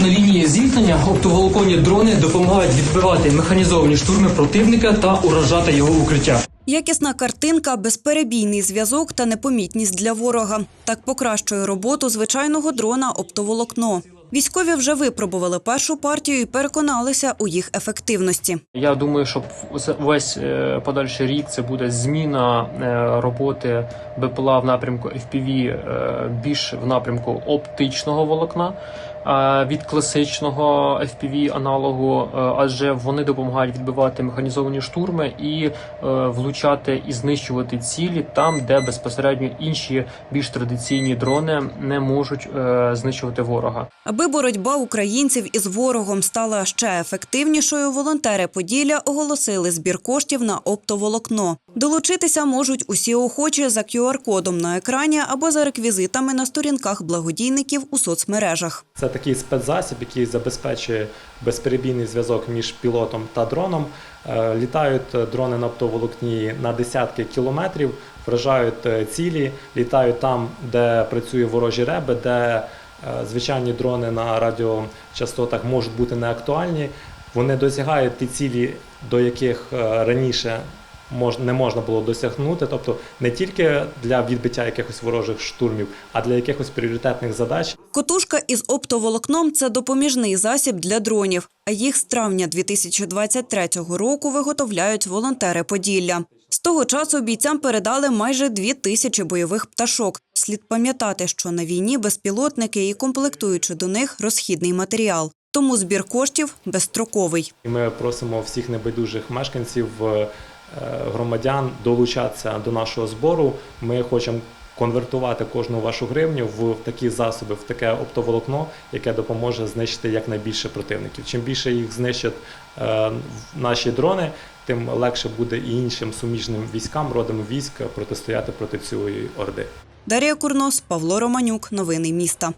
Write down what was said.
На лінії зіткнення оптоволоконні дрони допомагають відбивати механізовані штурми противника та уражати його укриття. Якісна картинка, безперебійний зв'язок та непомітність для ворога. Так покращує роботу звичайного дрона оптоволокно. Військові вже випробували першу партію і переконалися у їх ефективності. Я думаю, що весь е, подальший рік це буде зміна е, роботи БПЛА в напрямку FPV е, більш в напрямку оптичного волокна від класичного FPV аналогу, е, адже вони допомагають відбивати механізовані штурми і е, влучати і знищувати цілі там, де безпосередньо інші більш традиційні дрони не можуть е, знищувати ворога. Аби боротьба українців із ворогом стала ще ефективнішою, волонтери Поділля оголосили збір коштів на оптоволокно. Долучитися можуть усі охочі за QR-кодом на екрані або за реквізитами на сторінках благодійників у соцмережах. Це такий спецзасіб, який забезпечує безперебійний зв'язок між пілотом та дроном. Е, Літають е, дрони на оптоволокні на десятки кілометрів, вражають е, цілі, літають там, де працює ворожі реби, де звичайні дрони на радіочастотах можуть бути неактуальні. Вони досягають ті цілі, до яких раніше не можна було досягнути, тобто не тільки для відбиття якихось ворожих штурмів, а для якихось пріоритетних задач. Котушка із оптоволокном це допоміжний засіб для дронів. А їх з травня 2023 року виготовляють волонтери Поділля. З того часу бійцям передали майже дві тисячі бойових пташок. Слід пам'ятати, що на війні безпілотники і комплектуючи до них розхідний матеріал. Тому збір коштів безстроковий. Ми просимо всіх небайдужих мешканців, е, громадян долучатися до нашого збору. Ми хочемо конвертувати кожну вашу гривню в такі засоби, в таке оптоволокно, яке допоможе знищити якнайбільше противників. Чим більше їх знищать е, наші дрони, тим легше буде і іншим суміжним військам, родам військ протистояти проти цієї орди. Дар'я Курнос, Павло Романюк. Новини міста.